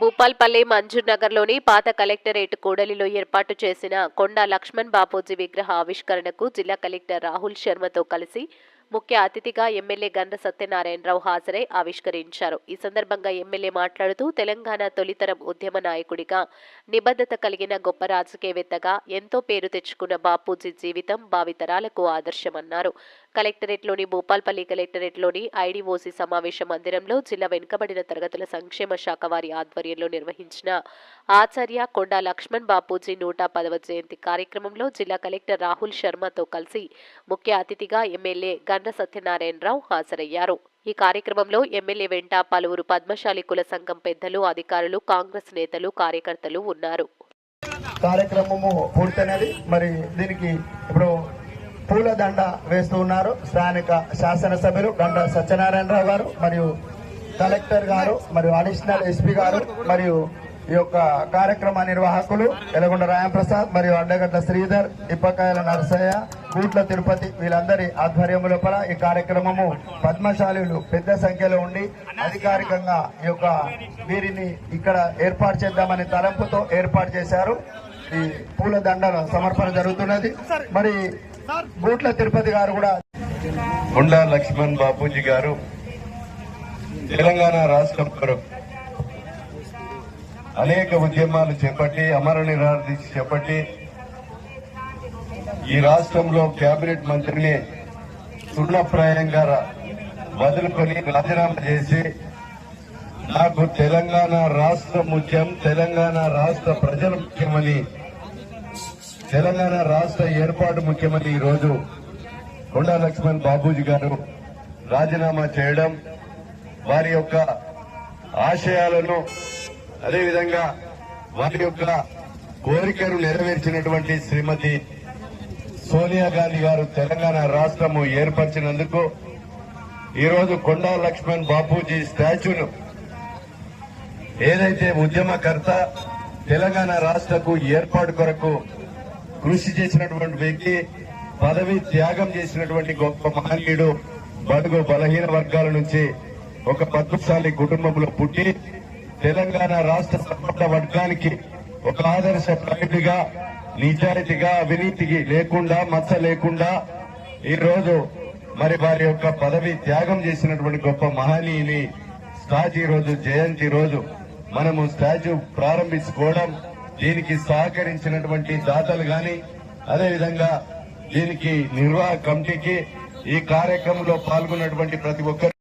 భూపాల్పల్లి మంజూర్ పాత కలెక్టరేట్ కూడలిలో ఏర్పాటు చేసిన కొండా లక్ష్మణ్ బాపూజీ విగ్రహ ఆవిష్కరణకు జిల్లా కలెక్టర్ రాహుల్ శర్మతో కలిసి ముఖ్య అతిథిగా ఎమ్మెల్యే గండ్ర సత్యనారాయణరావు హాజరై ఆవిష్కరించారు. ఈ సందర్భంగా ఎమ్మెల్యే మాట్లాడుతూ తెలంగాణ తొలితరం ఉద్యమ నాయకుడిగా నిబద్ధత కలిగిన గొప్ప రాజకీయవేత్తగా ఎంతో పేరు తెచ్చుకున్న బాపూజీ జీవితం భావితరాలకు ఆదర్శమన్నారు. కలెక్టరేట్లోని భూపాల్పల్లి కలెక్టరేట్లోని ఐడీఓసీ సమావేశ మందిరంలో జిల్లా వెనుకబడిన తరగతుల సంక్షేమ శాఖ వారి ఆధ్వర్యంలో నిర్వహించిన ఆచార్య కొండా లక్ష్మణ్ బాపూజీ నూట పదవ జయంతి కార్యక్రమంలో జిల్లా కలెక్టర్ రాహుల్ శర్మతో కలిసి ముఖ్య అతిథిగా ఎమ్మెల్యే గండ్ర సత్యనారాయణరావు హాజరయ్యారు. ఈ కార్యక్రమంలో ఎమ్మెల్యే వెంట పలువురు పద్మశాలి కుల సంఘం పెద్దలు అధికారులు కాంగ్రెస్ నేతలు కార్యకర్తలు ఉన్నారు. కార్యక్రమము పూర్తయినది. మరి దీనికి ఇప్పుడు పూలదండ వేస్తూ ఉన్నారు స్థానిక శాసనసభ్యులు గండ సత్యనారాయణరావు గారు మరియు కలెక్టర్ గారు మరియు అడిషనల్ ఎస్పీ గారు మరియు ఈ యొక్క కార్యక్రమ నిర్వాహకులు ఎలగొండ రాయంప్రసాద్ మరియు అండగడ్డ శ్రీధర్ ఇప్పకాయల నరసయ్య కూట్ల తిరుపతి వీళ్ళందరి ఆధ్వర్యం లోపల ఈ కార్యక్రమము పద్మశాలీలు పెద్ద సంఖ్యలో ఉండి అధికారికంగా ఈ యొక్క వీరిని ఇక్కడ ఏర్పాటు చేద్దామని తలంపుతో ఏర్పాటు చేశారు. ఈ పూల దండల సమర్పణ జరుగుతున్నది. మరి గూట్ల తిరుపతి గారు కూడా గుండా లక్ష్మణ్ బాపూజీ గారు తెలంగాణ రాష్ట్రం కొరకు అనేక ఉద్యమాలు చేపట్టి అమర నిరాదీక్ష చేపట్టి ఈ రాష్ట్రంలో కేబినెట్ మంత్రిని సున్నప్రాయంగా వదులుకొని రాజీనామా చేసి నాకు తెలంగాణ రాష్ట్ర ముఖ్యం తెలంగాణ రాష్ట్ర ప్రజలు ముఖ్యమని తెలంగాణ రాష్ట్ర ఏర్పాటు ముఖ్యమని ఈ రోజు కొండా లక్ష్మణ్ బాబూజీ గారు రాజీనామా చేయడం వారి యొక్క ఆశయాలను అదేవిధంగా వారి యొక్క కోరికను నెరవేర్చినటువంటి శ్రీమతి సోనియా గాంధీ గారు తెలంగాణ రాష్ట్రము ఏర్పరిచినందుకు ఈరోజు కొండా లక్ష్మణ్ బాపూజీ స్టాచ్యూను ఏదైతే ఉద్యమకర్త తెలంగాణ రాష్ట్రకు ఏర్పాటు కొరకు కృషి చేసినటువంటి వ్యక్తి పదవి త్యాగం చేసినటువంటి గొప్ప మహనీయుడు బడుగు బలహీన వర్గాల నుంచి ఒక పద్మశాలి కుటుంబంలో పుట్టి తెలంగాణ రాష్ట్ర సపోర్ట వర్గానికి ఒక ఆదర్శ ప్రాయుడిగా నిజాయితీగా అవినీతికి లేకుండా మచ్చ లేకుండా ఈరోజు మరి వారి యొక్క పదవి త్యాగం చేసినటువంటి గొప్ప మహనీయుని స్టాచ్యూ ఈ రోజు జయంతి రోజు మనము స్టాచ్యూ ప్రారంభించుకోవడం దీనికి సహకరించినటువంటి దాతలు గాని అదేవిధంగా దీనికి నిర్వాహక కమిటీకి ఈ కార్యక్రమంలో పాల్గొన్నటువంటి ప్రతి ఒక్కరు